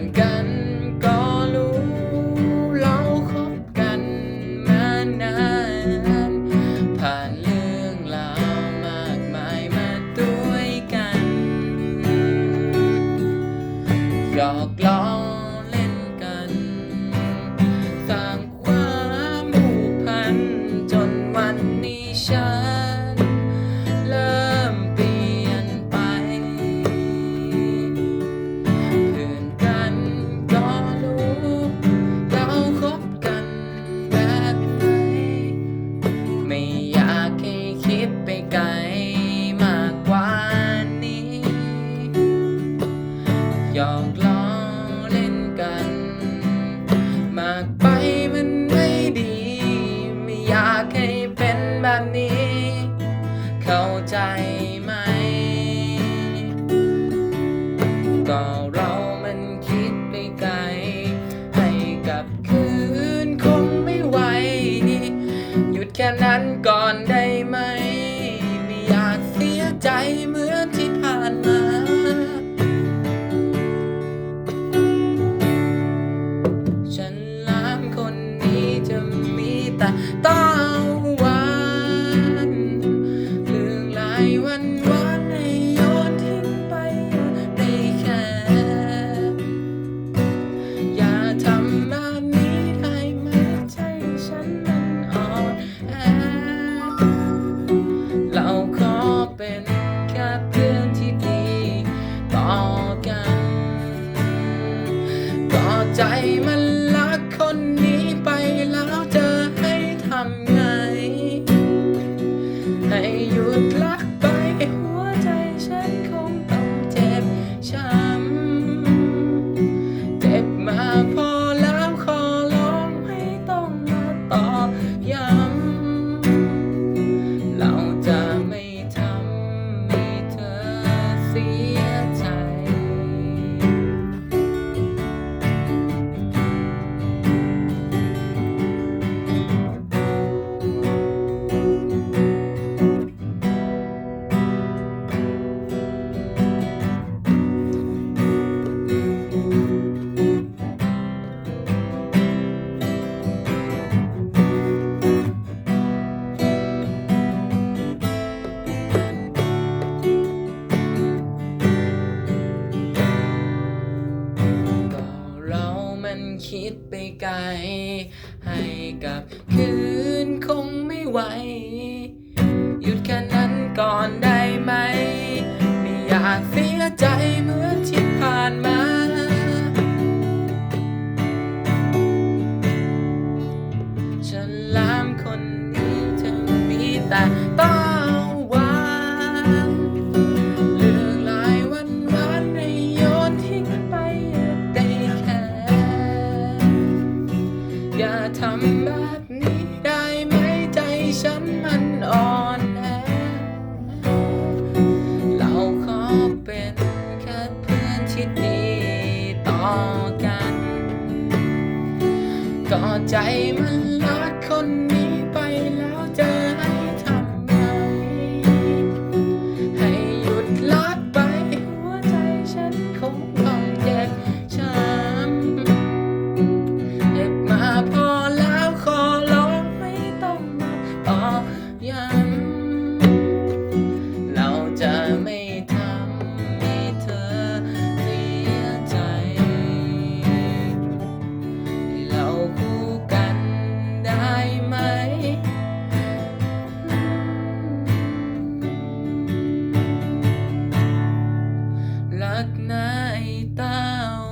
ือนกันก็รู้เราคบกันมานาน ผ่านเรื่องราวมากมายมาด้วยกันหยอกล้อ เข้าใจไหม ก็เรามันคิดไปไกล ให้กับคืนคงไม่ไหว หยุดแค่นั้นก่ ใจมันรักคนนี้ไปแล้วจะให้ทำไง ให้หยุดรักไปหัวใจฉันคงต้องเจ็บช้ำเจ็บมาพอแล้วขอร้องไม่ต้องมาต่อย้ำเราจะไม่ทำให้เธอเสีย คิดไปไกล ให้กับคืนคงไม่ไหว หยุดแค่นั้นก่อนได้ไหม ไม่อยากเสียใจเหมือนที่ผ่านมา ฉันลามคนนี้จะมีแต่ตาห อกัน ก็ใจมันรักคนนี้ itaw